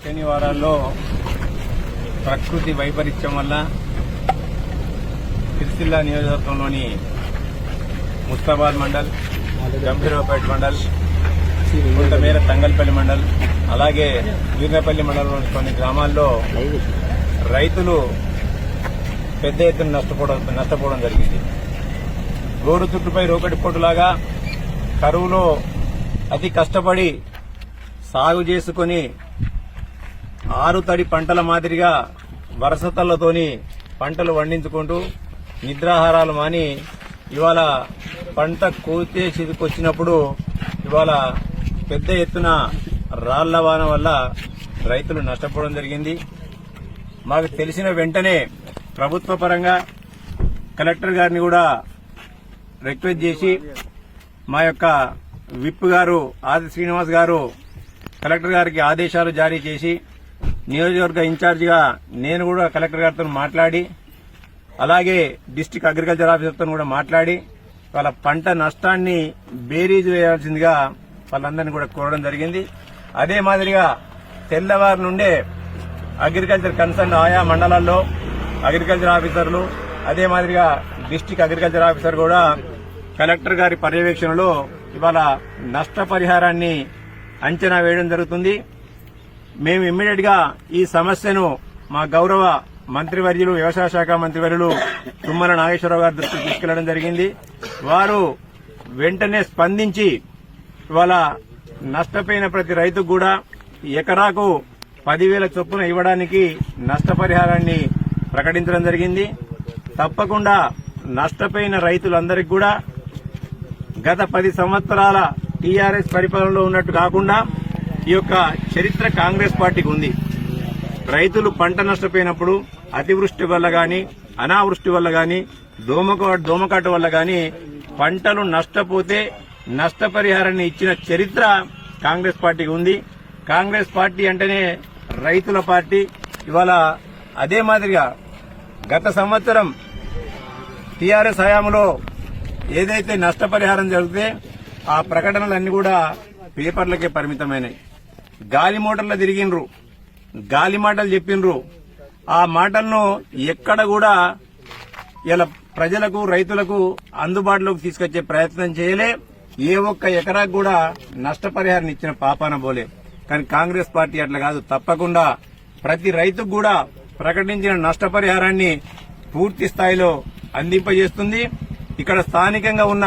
శనివారాల్లో ప్రకృతి వైపరీత్యం వల్ల సిరిసిల్ల నియోజకవర్గంలోని ముస్తాబాద్ మండల్ గంభీరావుపేట మండల్ కొంతమేర తంగల్పల్లి మండల్ అలాగే వీర్నపల్లి మండలంలోని కొన్ని గ్రామాల్లో రైతులు పెద్ద ఎత్తున నష్టపోవడం నష్టపోవడం జరిగింది. గోరు చుట్టుపై రోకటి పోటులాగా కరువులో అతి కష్టపడి సాగు చేసుకొని ఆరు తడి పంటల మాదిరిగా వరసతలతోని పంటలు పండించుకుంటూ నిద్రాహారాలు మాని ఇవాళ పంట కోతే చేతికొచ్చినప్పుడు ఇవాళ పెద్ద ఎత్తున రాళ్ళ వాన వల్ల రైతులు నష్టపోవడం జరిగింది. మాకు తెలిసిన వెంటనే ప్రభుత్వ పరంగా కలెక్టర్ గారిని కూడా రిక్వెస్ట్ చేసి మా యొక్క విప్ గారు ఆది శ్రీనివాస్ గారు కలెక్టర్ గారికి ఆదేశాలు జారీ చేసి నియోజకవర్గ ఇన్ఛార్జిగా నేను కూడా కలెక్టర్ గారితో మాట్లాడి అలాగే డిస్టిక్ అగ్రికల్చర్ ఆఫీసర్తో కూడా మాట్లాడి వాళ్ళ పంట నష్టాన్ని బేరీజ్ వేయాల్సిందిగా వాళ్ళందరినీ కూడా కోరడం జరిగింది. అదే మాదిరిగా తెల్లవారు నుండే అగ్రికల్చర్ కన్సర్న్ ఆయా మండలాల్లో అగ్రికల్చర్ ఆఫీసర్లు అదే మాదిరిగా డిస్టిక్ అగ్రికల్చర్ ఆఫీసర్ కూడా కలెక్టర్ గారి పర్యవేక్షణలో ఇవాళ నష్టపరిహారాన్ని అంచనా వేయడం జరుగుతుంది. మేము ఇమ్మీడియట్గా ఈ సమస్యను మా గౌరవ మంత్రివర్యులు వ్యవసాయ శాఖ మంత్రివర్యులు తుమ్మల నాగేశ్వరరావు గారి దృష్టికి తీసుకెళ్ళడం జరిగింది. వారు వెంటనే స్పందించి ఇవాళ నష్టపోయిన ప్రతి రైతుకు కూడా ఎకరాకు పదివేల చొప్పున ఇవ్వడానికి నష్టపరిహారాన్ని ప్రకటించడం జరిగింది. తప్పకుండా నష్టపోయిన రైతులందరికీ కూడా గత పది సంవత్సరాల టీఆర్ఎస్ పరిపాలనలో ఉన్నట్టు కాకుండా ఈ యొక్క చరిత్ర కాంగ్రెస్ పార్టీకి ఉంది. రైతులు పంట నష్టపోయినప్పుడు అతివృష్టి వల్ల గాని అనావృష్టి వల్ల గాని దోమక దోమకాటు వల్ల గాని పంటలు నష్టపోతే నష్టపరిహారాన్ని ఇచ్చిన చరిత్ర కాంగ్రెస్ పార్టీకి ఉంది. కాంగ్రెస్ పార్టీ అంటేనే రైతుల పార్టీ. ఇవాళ అదే మాదిరిగా గత సంవత్సరం టీఆర్ఎస్ హయాంలో ఏదైతే నష్టపరిహారం జరిగితే ఆ ప్రకటనలన్నీ కూడా పేపర్లకే పరిమితమైనాయి. గాలి మోటార్లు తిరిగినరు గాలి మాటలు చెప్పినరు ఆ మాటలను ఎక్కడ కూడా ఇలా ప్రజలకు రైతులకు అందుబాటులోకి తీసుకొచ్చే ప్రయత్నం చేయలే. ఏ ఒక్క ఎకరాకు కూడా నష్టపరిహారం ఇచ్చిన పాపాన పోలే. కానీ కాంగ్రెస్ పార్టీ అట్లా కాదు. తప్పకుండా ప్రతి రైతుకు కూడా ప్రకటించిన నష్టపరిహారాన్ని పూర్తి స్థాయిలో అందింపజేస్తుంది. ఇక్కడ స్థానికంగా ఉన్న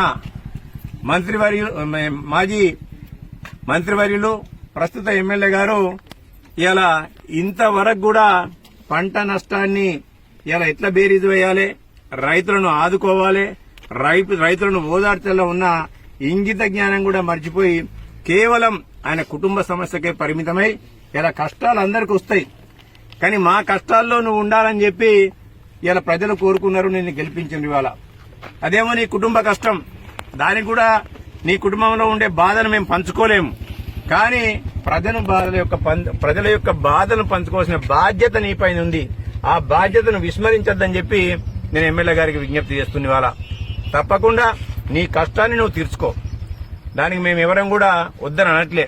మంత్రివర్యులు మాజీ మంత్రివర్యులు ప్రస్తుత ఎమ్మెల్యే గారు ఇలా ఇంతవరకు కూడా పంట నష్టాన్ని ఇలా ఎట్లా బేరీజు వేయాలి? రైతులను ఆదుకోవాలి. రైతు రైతులను ఓదార్చల్లో ఉన్న ఇంగిత జ్ఞానం కూడా మర్చిపోయి కేవలం ఆయన కుటుంబ సమస్యకే పరిమితమై ఇలా కష్టాలు అందరికి వస్తాయి. కానీ మా కష్టాల్లో నువ్వు ఉండాలని చెప్పి ఇలా ప్రజలు కోరుకున్నారు నిన్ను గెలిపించింది ఇవాళ. అదేమో నీ కుటుంబ కష్టం. దానికి కూడా నీ కుటుంబంలో ఉండే బాధను మేము పంచుకోలేము. కానీ ప్రజల బాధల యొక్క పం- ప్రజల యొక్క బాధను పంచుకోవాల్సిన బాధ్యత నీపైన ఉంది. ఆ బాధ్యతను విస్మరించొద్దని చెప్పి నేను ఎమ్మెల్యే గారికి విజ్ఞప్తి చేస్తుంది వాళ్ళ తప్పకుండా నీ కష్టాన్ని నువ్వు తీర్చుకో. దానికి మేము ఎవరం కూడా వద్దని అనట్లే